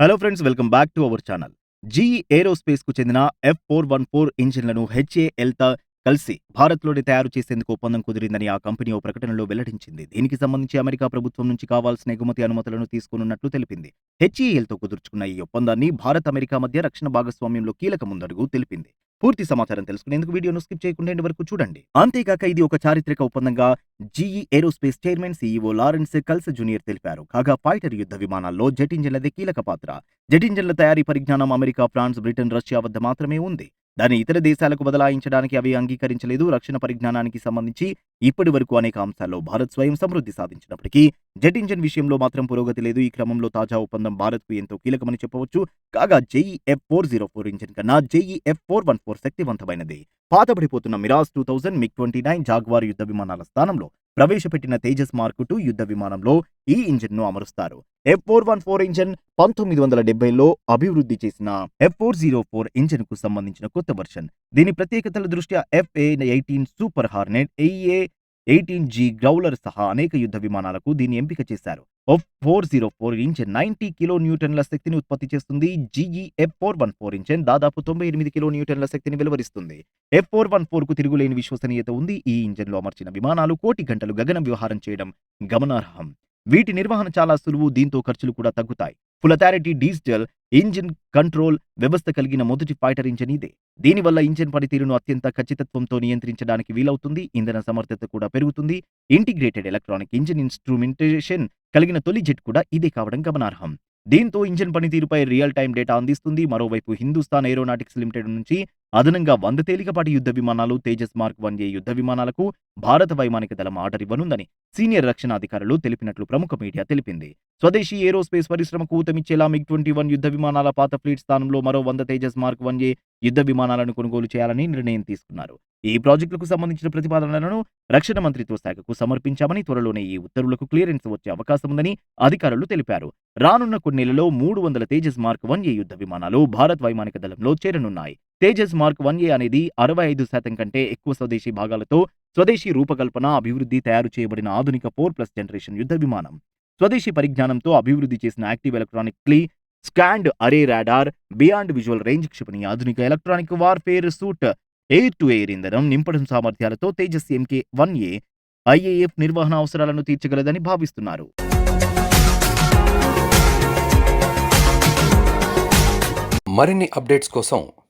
Hello friends welcome back to our channel GE ఏరోస్పేస్కు చెందిన F four one four ఇంజిన్లను HAL ఎల్తా కలిసి భారత్లోనే తయారు చేసేందుకు ఒప్పందం కుదిరిందని ఆ కంపెనీ ఓ ప్రకటనలో వెల్లడించింది. దీనికి సంబంధించి అమెరికా ప్రభుత్వం నుంచి కావాల్సిన ఎగుమతి అనుమతులను తీసుకున్నట్లు తెలిపింది. హెచ్ఈఎల్తో కుదుర్చుకున్న ఈ ఒప్పందాన్ని భారత్ అమెరికా మధ్య రక్షణ భాగస్వామ్యంలో కీలక ముందడుగు తెలిపింది. పూర్తి సమాచారం తెలుసుకునేందుకు వీడియోను స్కిప్ చేయకుండా వరకు చూడండి. అంతేకాక ఇది ఒక చారిత్రక ఒప్పందంగా GE aerospace chairman CEO Lawrence Culp junior తెలిపారు. కాగా ఫైటర్ యుద్ధ విమానాల్లో జెట్ ఇంజన్లదే కీలక పాత్ర. జెట్ ఇంజన్ల తయారీ పరిజ్ఞానం అమెరికా ఫ్రాన్స్ బ్రిటన్ రష్యా వద్ద మాత్రమే ఉంది. దాన్ని ఇతర దేశాలకు బదలాయించడానికి అవి అంగీకరించలేదు. రక్షణ పరిజ్ఞానానికి సంబంధించి ఇప్పటి వరకు అనేక అంశాల్లో భారత్ స్వయం సమృద్ధి సాధించినప్పటికీ జెట్ ఇంజన్ విషయంలో మాత్రం పురోగతి లేదు. ఈ క్రమంలో తాజా ఒప్పందం భారత్కు ఎంతో కీలకమని చెప్పవచ్చు. కాగా GE F four zero four engine కన్నా GE F four one four శక్తివంతమైనది. పాతబడిపోతున్న Mirage two thousand MiG twenty nine Jaguar యుద్ధ విమానాల స్థానంలో ప్రవేశపెట్టిన తేజస్ మార్క్ టూ యుద్ధ విమానంలో ఈ ఇంజిన్ను అమరుస్తారు. F four one four engine పంతొమ్మిది వందల డెబ్బైలో అభివృద్ధి చేసిన ఎఫ్ ఫోర్ జీరో ఫోర్ ఇంజిన్కు సంబంధించిన కొత్త వర్షన్. దీని ప్రత్యేకతల దృష్ట్యా FA eighteen Super Hornet EA eighteen G Growler సహా అనేక యుద్ధ విమానాలకు దీన్ని ఎంపిక చేశారు. Four zero four inch ninety kilo న్యూటన్ల శక్తిని ఉత్పత్తి చేస్తుంది. GE F four one four inch దాదాపు తొంభై ఎనిమిది కిలో న్యూటన్ల శక్తిని వెలువరిస్తుంది. ఎఫ్ ఫోర్ వన్ ఫోర్కు తిరుగులేని విశ్వసనీయత ఉంది. ఈ ఇంజన్లో అమర్చిన విమానాలు కోటి గంటలు గగనం వ్యవహారం చేయడం గమనార్హం. వీటి నిర్వహణ చాలా సులువు దీంతో ఖర్చులు కూడా తగ్గుతాయి. ఫులతారిటీ డిజిటల్ ఇంజిన్ కంట్రోల్ వ్యవస్థ కలిగిన మొదటి ఫైటర్ ఇంజిన్ ఇదే. దీనివల్ల ఇంజిన్ పనితీరును అత్యంత ఖచ్చితత్వంతో నియంత్రించడానికి వీలవుతుంది. ఇంధన సమర్థత కూడా పెరుగుతుంది. ఇంటిగ్రేటెడ్ ఎలక్ట్రానిక్ ఇంజిన్ ఇన్స్ట్రుమెంటేషన్ కలిగిన తొలి జెట్ కూడా ఇదే కావడం గమనార్హం. దీంతో ఇంజిన్ పనితీరుపై రియల్ టైం డేటా అందిస్తుంది. మరోవైపు హిందుస్థాన్ ఏరోనాటిక్స్ లిమిటెడ్ నుంచి అదనంగా వంద తేలికపాటి యుద్ధ విమానాలు తేజస్ మార్క్ వన్ ఏ యుద్ధ విమానాలకు భారత వైమానిక దళం ఆర్డర్ ఇవ్వనుందని సీనియర్ రక్షణ అధికారులు తెలిపినట్లు ప్రముఖ మీడియా తెలిపింది. స్వదేశీ ఏరోస్పేస్ పరిశ్రమకు ఊతమిచ్చేలా మిగ్ ట్వంటీ వన్ యుద్ధ విమానాల పాత ఫ్లీట్ స్థానంలో మరో వంద తేజస్ మార్క్ వన్ ఏ యుద్ధ విమానాలను కొనుగోలు చేయాలని నిర్ణయం తీసుకున్నారు. ఈ ప్రాజెక్టులకు సంబంధించిన ప్రతిపాదనలను రక్షణ మంత్రిత్వ శాఖకు సమర్పించామని త్వరలోనే ఈ ఉత్తర్వులకు క్లియరెన్స్ వచ్చే అవకాశం ఉందని అధికారులు తెలిపారు. రానున్న కొన్నేళ్ళలో మూడు వందల తేజస్ మార్క్ వన్ ఏ యుద్ధ విమానాలు భారత్ వైమానిక దళంలో చేరనున్నాయి. తేజస్ మార్క్ వన్ ఏ అనేది అరవై ఐదు శాతం కంటే ఎక్కువ స్వదేశీ భాగాలతో స్వదేశీ రూపకల్పన అభివృద్ధి తయారు చేయబడిన ఆధునిక ఫోర్ ప్లస్ జనరేషన్ యుద్ధ విమానం. స్వదేశీ పరిజ్ఞానంతో అభివృద్ధి చేసిన active electronically scanned array radar beyond visual range క్షిపణి ఆధునిక electronic warfare suite air to air ఇంధనం నింపడం సామర్థ్యాలతో Tejas MK one A IAF నిర్వహణ అవసరాలను తీర్చగలదని భావిస్తున్నారు. మరిన్ని అప్డేట్స్ కోసం